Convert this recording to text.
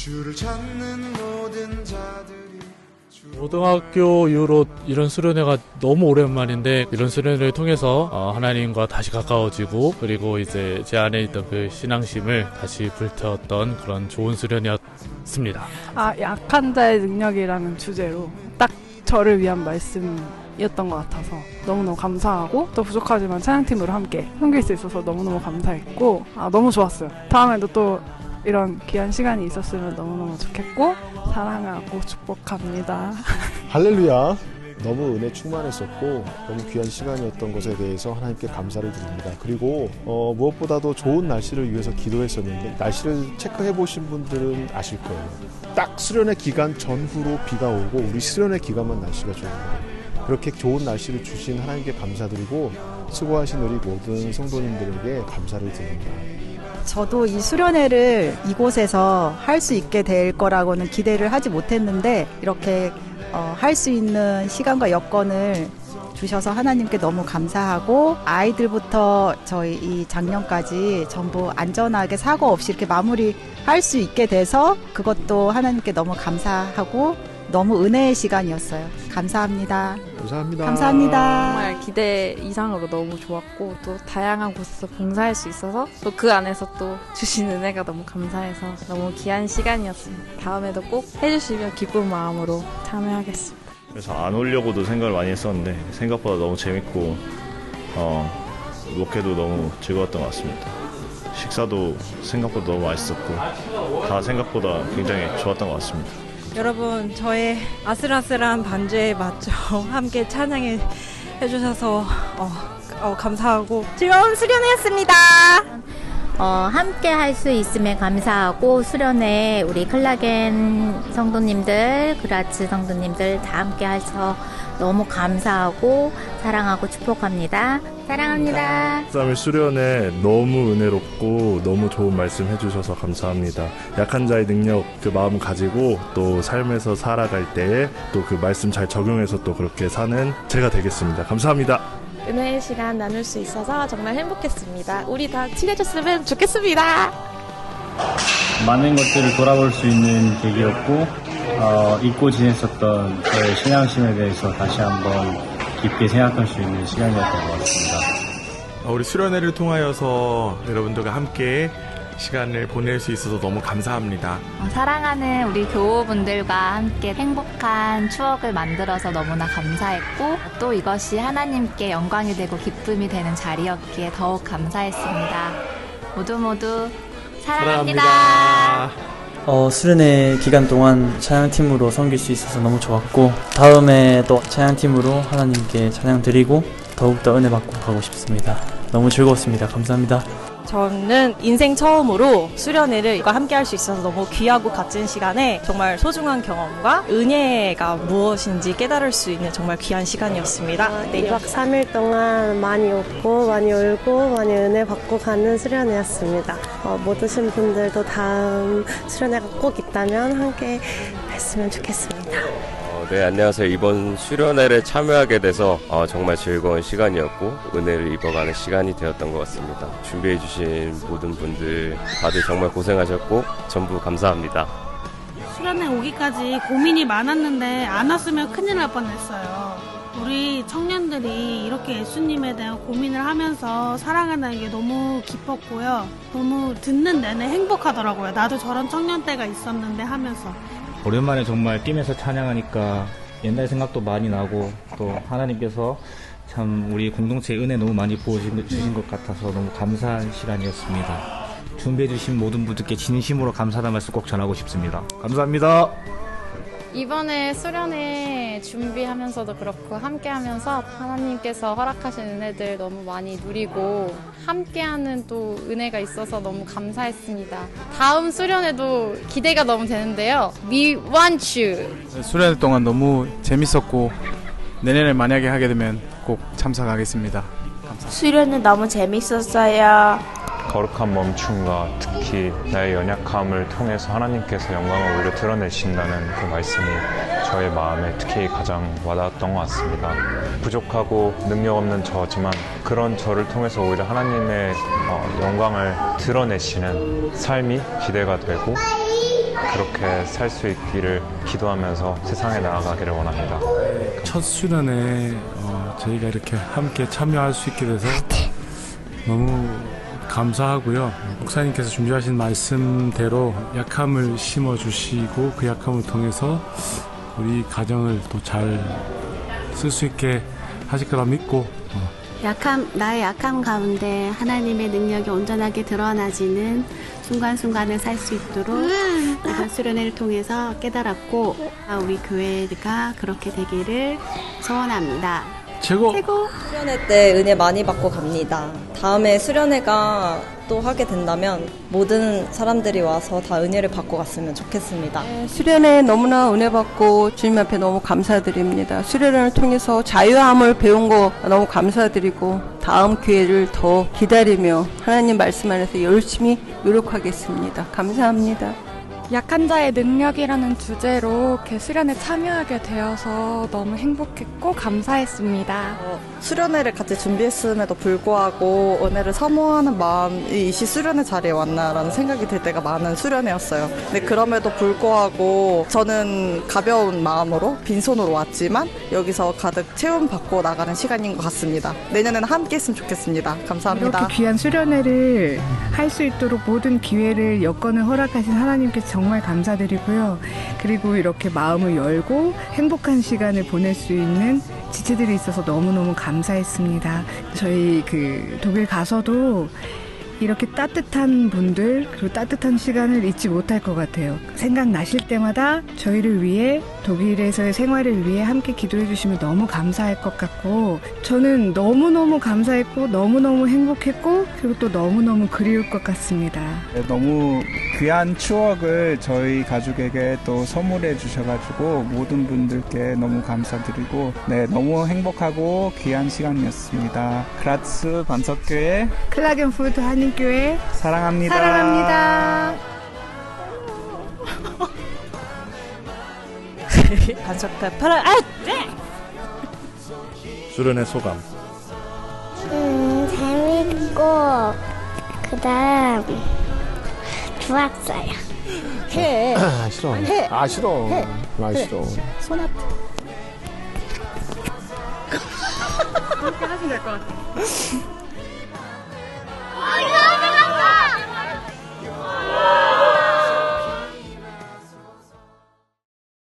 주를 찾는 모든 자들이 주 고등학교 이후로 이런 수련회가 너무 오랜만인데 이런 수련회를 통해서 어, 하나님과 다시 가까워지고 그리고 이제 제 안에 있던 그 신앙심을 다시 불태웠던 그런 좋은 수련회였습니다. 아, 약한 자의 능력이라는 주제로 딱 저를 위한 말씀이었던 것 같아서 너무너무 감사하고 또 부족하지만 찬양팀으로 함께 섬길 수 있어서 너무너무 감사했고 아, 너무 좋았어요. 다음에도 또 이런 귀한 시간이 있었으면 너무너무 좋겠고 사랑하고 축복합니다. 할렐루야. 너무 은혜 충만했었고 너무 귀한 시간이었던 것에 대해서 하나님께 감사를 드립니다. 그리고 어, 무엇보다도 좋은 날씨를 위해서 기도했었는데 날씨를 체크해 보신 분들은 아실 거예요. 딱 수련의 기간 전후로 비가 오고 우리 수련의 기간만 날씨가 좋은 거예요. 그렇게 좋은 날씨를 주신 하나님께 감사드리고 수고하신 우리 모든 성도님들에게 감사를 드립니다. 저도 이 수련회를 이곳에서 할 수 있게 될 거라고는 기대를 하지 못했는데 이렇게 어, 할 수 있는 시간과 여건을 주셔서 하나님께 너무 감사하고 아이들부터 저희 이 작년까지 전부 안전하게 사고 없이 이렇게 마무리 할 수 있게 돼서 그것도 하나님께 너무 감사하고 너무 은혜의 시간이었어요. 감사합니다. 감사합니다. 감사합니다. 정말 기대 이상으로 너무 좋았고 또 다양한 곳에서 봉사할 수 있어서 또 그 안에서 또 주신 은혜가 너무 감사해서 너무 귀한 시간이었습니다. 다음에도 꼭 해주시면 기쁜 마음으로 참여하겠습니다. 그래서 안 오려고도 생각을 많이 했었는데 생각보다 너무 재밌고 어, 목회도 너무 즐거웠던 것 같습니다. 식사도 생각보다 너무 맛있었고 다 생각보다 굉장히 좋았던 것 같습니다. 여러분 저의 아슬아슬한 반주에 맞춰 함께 찬양해 해주셔서 어, 어, 감사하고 즐거운 수련회였습니다. 어, 함께 할 수 있음에 감사하고 수련회 우리 클라겐 성도님들, 그라츠 성도님들 다 함께 해서 너무 감사하고 사랑하고 축복합니다. 사랑합니다. 그 수련회 너무 은혜롭고 너무 좋은 말씀 해주셔서 감사합니다. 약한 자의 능력 그 마음 가지고 또 삶에서 살아갈 때에 또 그 말씀 잘 적용해서 또 그렇게 사는 제가 되겠습니다. 감사합니다. 은혜의 시간 나눌 수 있어서 정말 행복했습니다. 우리 다 친해졌으면 좋겠습니다. 많은 것들을 돌아볼 수 있는 계기였고 어, 잊고 지냈었던 저의 신앙심에 대해서 다시 한번 깊게 생각할 수 있는 시간이었던 것 같습니다. 어, 우리 수련회를 통하여서 여러분들과 함께 시간을 보낼 수 있어서 너무 감사합니다. 어, 사랑하는 우리 교우분들과 함께 행복한 추억을 만들어서 너무나 감사했고 또 이것이 하나님께 영광이 되고 기쁨이 되는 자리였기에 더욱 감사했습니다. 모두 모두 사랑합니다. 어, 수련회 기간 동안 찬양팀으로 섬길 수 있어서 너무 좋았고 다음에 또 찬양팀으로 하나님께 찬양 드리고 더욱더 은혜 받고 가고 싶습니다. 너무 즐거웠습니다. 감사합니다. 저는 인생 처음으로 수련회를 함께 할 수 있어서 너무 귀하고 값진 시간에 정말 소중한 경험과 은혜가 무엇인지 깨달을 수 있는 정말 귀한 시간이었습니다. 네. 2박 3일 동안 많이 웃고 많이 울고 많이 은혜 받고 가는 수련회였습니다. 어, 못 오신 분들도 다음 수련회가 꼭 있다면 함께 했으면 좋겠습니다. 어, 네, 안녕하세요. 이번 수련회를 참여하게 돼서 어, 정말 즐거운 시간이었고 은혜를 입어가는 시간이 되었던 것 같습니다. 준비해주신 모든 분들 다들 정말 고생하셨고 전부 감사합니다. 수련회 오기까지 고민이 많았는데 안 왔으면 큰일 날 뻔했어요. 우리 청년들이 이렇게 예수님에 대한 고민을 하면서 살아가는 게 너무 기뻤고요. 너무 듣는 내내 행복하더라고요. 나도 저런 청년 때가 있었는데 하면서. 오랜만에 정말 뛰면서 찬양하니까 옛날 생각도 많이 나고 또 하나님께서 참 우리 공동체에 은혜 너무 많이 부어주신 것 같아서 너무 감사한 시간이었습니다. 준비해주신 모든 분들께 진심으로 감사하다는 말씀 꼭 전하고 싶습니다. 감사합니다. 이번에 수련회 준비하면서도 그렇고 함께 하면서 하나님께서 허락하신 은혜들 너무 많이 누리고 함께하는 또 은혜가 있어서 너무 감사했습니다. 다음 수련회도 기대가 너무 되는데요. We want you. 수련회 동안 너무 재밌었고 내년에 만약에 하게 되면 꼭 참석하겠습니다. 수련회 너무 재밌었어요. 거룩한 멈춤과 특히 나의 연약함을 통해서 하나님께서 영광을 오히려 드러내신다는 그 말씀이 저의 마음에 특히 가장 와닿았던 것 같습니다. 부족하고 능력 없는 저지만 그런 저를 통해서 오히려 하나님의 어, 영광을 드러내시는 삶이 기대가 되고 그렇게 살 수 있기를 기도하면서 세상에 나아가기를 원합니다. 첫 수련회 어, 저희가 이렇게 함께 참여할 수 있게 돼서 너무 감사하고요. 목사님께서 준비하신 말씀대로 약함을 심어 주시고 그 약함을 통해서 우리 가정을 또 잘 쓸 수 있게 하실 거라 믿고 어, 약함, 나의 약함 가운데 하나님의 능력이 온전하게 드러나지는 순간순간을 살 수 있도록 이번 수련회를 통해서 깨달았고, 아, 우리 교회가 그렇게 되기를 소원합니다. 최고! 수련회 때 은혜 많이 받고 갑니다. 다음에 수련회가 또 하게 된다면 모든 사람들이 와서 다 은혜를 받고 갔으면 좋겠습니다. 수련회 너무나 은혜 받고 주님 앞에 너무 감사드립니다. 수련회를 통해서 자유함을 배운 거 너무 감사드리고 다음 기회를 더 기다리며 하나님 말씀 안에서 열심히 노력하겠습니다. 감사합니다. 약한 자의 능력이라는 주제로 이렇게 수련에 참여하게 되어서 너무 행복했고 감사했습니다. 수련회를 같이 준비했음에도 불구하고 은혜를 사모하는 마음이 이 수련회 자리에 왔나라는 생각이 들 때가 많은 수련회였어요. 근데 그럼에도 불구하고 저는 가벼운 마음으로 빈손으로 왔지만 여기서 가득 체험 받고 나가는 시간인 것 같습니다. 내년에는 함께 했으면 좋겠습니다. 감사합니다. 이렇게 귀한 수련회를 할 수 있도록 모든 기회를 여건을 허락하신 하나님께 정말 감사드리고요. 그리고 이렇게 마음을 열고 행복한 시간을 보낼 수 있는 지체들이 있어서 너무너무 감사했습니다. 저희 그 독일 가서도 이렇게 따뜻한 분들 그리고 따뜻한 시간을 잊지 못할 것 같아요. 생각나실 때마다 저희를 위해 독일에서의 생활을 위해 함께 기도해 주시면 너무 감사할 것 같고 저는 너무너무 감사했고 너무너무 행복했고 그리고 또 너무너무 그리울 것 같습니다. 네, 너무 귀한 추억을 저희 가족에게 또 선물해 주셔가지고 모든 분들께 너무 감사드리고 네 너무 행복하고 귀한 시간이었습니다. 크라츠 반석교회 클라겐푸드 한인교회 사랑합니다. 사랑합니다. 반석대 파라 아! 네! 수련회 소감. 음, 재밌고, 그 다음, 좋았어요. 해. 아, 싫어. 해. 아, 싫어. 해. 아. 싫어. 손아트. 그렇게 하시면 될 것 같아요.